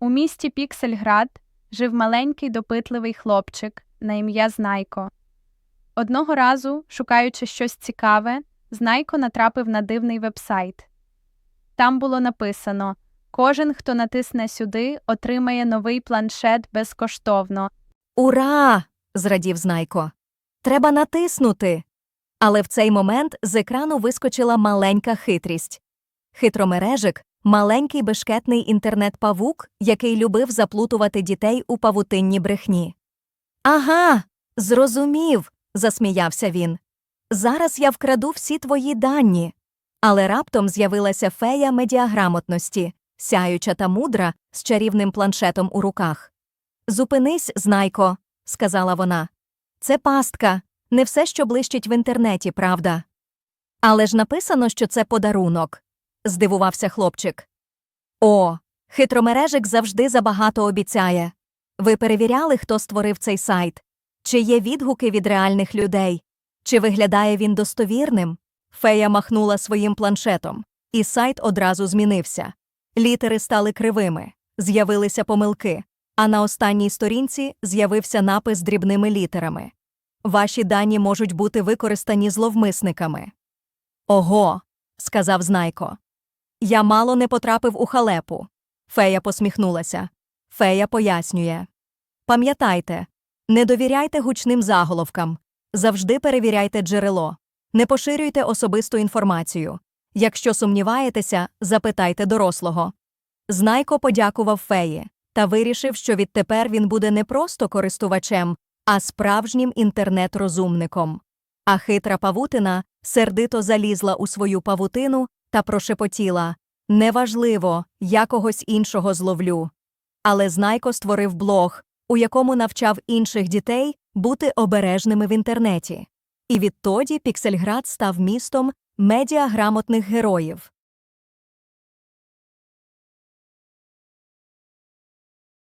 У місті Піксельград жив маленький допитливий хлопчик на ім'я Знайко. Одного разу, шукаючи щось цікаве, Знайко натрапив на дивний вебсайт. Там було написано: Кожен, хто натисне сюди, отримає новий планшет безкоштовно. Ура! зрадів Знайко. Треба натиснути. Але в цей момент з екрану вискочила маленька хитрість. Хитромережик маленький бешкетний інтернет-павук, який любив заплутувати дітей у павутинні брехні. Ага, зрозумів, засміявся він. Зараз я вкраду всі твої дані. Але раптом з'явилася фея медіаграмотності, сяюча та мудра з чарівним планшетом у руках. Зупинись, знайко, сказала вона. Це пастка, не все, що блищить в інтернеті, правда. Але ж написано, що це подарунок, здивувався хлопчик. О, хитромережик завжди забагато обіцяє. Ви перевіряли, хто створив цей сайт? Чи є відгуки від реальних людей? Чи виглядає він достовірним? Фея махнула своїм планшетом, і сайт одразу змінився. Літери стали кривими, з'явилися помилки, а на останній сторінці з'явився напис дрібними літерами. Ваші дані можуть бути використані зловмисниками. Ого, сказав Знайко. Я мало не потрапив у халепу. Фея посміхнулася. Фея пояснює. Пам'ятайте, не довіряйте гучним заголовкам, завжди перевіряйте джерело, не поширюйте особисту інформацію. Якщо сумніваєтеся, запитайте дорослого. Знайко подякував феї та вирішив, що відтепер він буде не просто користувачем, а справжнім інтернет-розумником. А хитра павутина сердито залізла у свою павутину та прошепотіла Неважливо, я когось іншого зловлю. Але Знайко створив блог, у якому навчав інших дітей бути обережними в інтернеті. І відтоді Піксельград став містом медіаграмотних героїв.